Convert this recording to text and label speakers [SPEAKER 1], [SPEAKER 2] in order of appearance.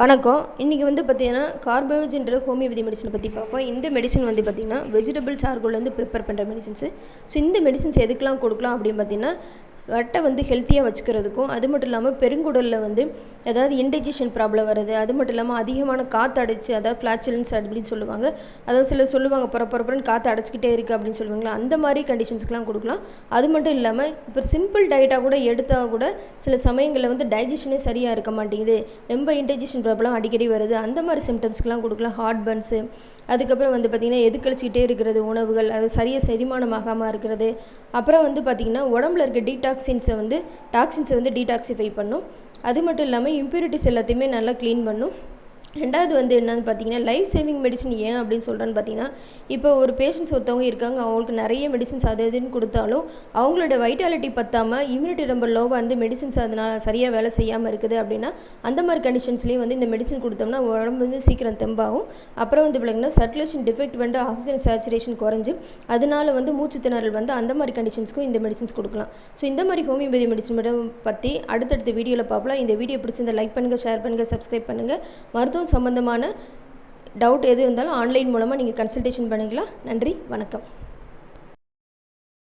[SPEAKER 1] வணக்கம். இன்றைக்கி வந்து பார்த்தீங்கன்னா கார்போஜென்ற ஹோமியோபதி மெடிசனை பற்றி பார்ப்போம். இந்த மெடிசன் வந்து பார்த்திங்கன்னா வெஜிடபிள் சார்கோல்லேருந்து ப்ரிப்பேர் பண்ணுற மெடிசன்ஸு ஸோ இந்த மெடிசன்ஸ் எதுக்கெலாம் கொடுக்கலாம் அப்படின்னு பார்த்தீங்கன்னா கட்டை வந்து ஹெல்த்தியாக வச்சுக்கிறதுக்கும் அது மட்டும் இல்லாமல் பெருங்குடலில் வந்து ஏதாவது இன்டைஜஷன் ப்ராப்ளம் வருது அது மட்டும் இல்லாமல் அதிகமான காற்று அடைச்சு அதாவது ஃப்ளாச்சுலன்ஸ் அப்படின்னு சொல்லுவாங்க. அதாவது சிலர் சொல்லுவாங்க புறப்புறப்புறன்னு காற்று அடைச்சிக்கிட்டே இருக்குது அப்படின்னு சொல்லுவாங்களா? அந்த மாதிரி கண்டிஷன்ஸ்க்கெலாம் கொடுக்கலாம். அது மட்டும் இல்லாமல் இப்போ சிம்பிள் டயட்டாக கூட எடுத்தால் கூட சில சமயங்களில் வந்து டைஜஷனே சரியாக இருக்க மாட்டேங்குது. ரொம்ப இன்டைஜஷன் ப்ராப்ளம் அடிக்கடி வருது. அந்த மாதிரி சிம்டம்ஸ்க்கெலாம் கொடுக்கலாம். ஹார்ட் பர்ன்ஸு அதுக்கப்புறம் வந்து பார்த்திங்கன்னா எதுக்கழிச்சிக்கிட்டே இருக்கிறது உணவுகள் அது சரியாக செரிமானம் ஆகாமல் இருக்கிறது. அப்புறம் வந்து பார்த்திங்கன்னா உடம்புல இருக்க டீடாக்சின்ஸை வந்து டாக்ஸின்ஸை வந்து டீடாக்சிஃபை பண்ணும். அது மட்டும் இல்லாமல் இம்ப்யூரிட்டிஸ் எல்லாத்தையுமே நல்லா க்ளீன் பண்ணும். ரெண்டாவது வந்து என்னன்னு பார்த்தீங்கன்னா லைஃப் சேவிங் மெடிசன் ஏன் அப்படின்னு சொல்கிறேன்னு பார்த்தீங்கன்னா இப்போ ஒரு பேஷண்ட்ஸ் ஒருத்தவங்க இருக்காங்க அவங்களுக்கு நிறைய மெடிசன்ஸ் அது இதுன்னு கொடுத்தாலும் அவங்களோட வைட்டாலிட்டி பற்றாமல் இம்யூனிட்டி ரொம்ப லோவாக இருந்து மெடிசன்ஸ் அதனால் சரியாக வேலை செய்யாமல் இருக்குது அப்படின்னா அந்த மாதிரி கண்டிஷன்ஸ்லேயும் வந்து இந்த மெடிசன் கொடுத்தோம்னா உடம்பு வந்து சீக்கிரம் தெம்பாகும். அப்புறம் வந்து பிள்ளைங்கன்னா சர்க்குலேஷன் டிஃபெக்ட் வந்து ஆக்சிஜன் சேச்சுரேஷன் குறைஞ்சி அதனால வந்து மூச்சு திணறல் வந்து அந்த மாதிரி கண்டிஷன்ஸ்க்கும் இந்த மெடிசன்ஸ் கொடுக்கலாம். ஸோ இந்த மாதிரி ஹோமியோபதி மெடிசன் பற்றி அடுத்தடுத்த வீடியோவில் பார்க்கலாம் இந்த வீடியோ பிடிச்சிருந்த லைக் பண்ணுங்கள் ஷேர் பண்ணுங்கள் சப்ஸ்கிரைப் பண்ணுங்கள் மருத்துவம் சம்மந்தமான டவுட் எது இருந்தாலும் ஆன்லைன் மூலமாக நீங்கள் கன்சல்டேஷன் பண்ணிக்கலாம். நன்றி வணக்கம்.